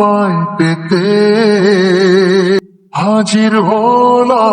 তোমায় পেতে হাজির হলা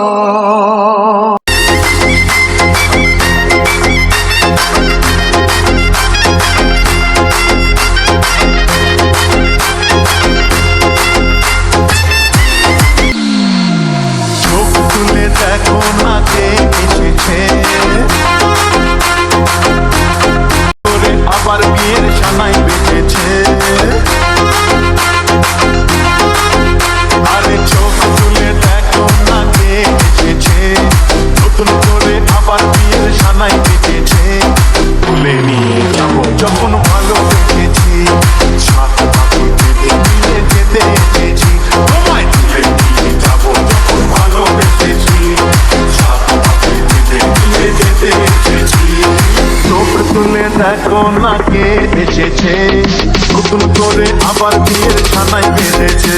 ভাবনা কে এসেছে নতুন করে আবার বিয়ের ছানায় বেঁধেছে।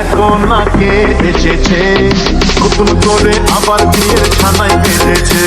এখন নাকে এসেছে। নতুন করে আবার বিয়ের ছানায় বেঁধেছে।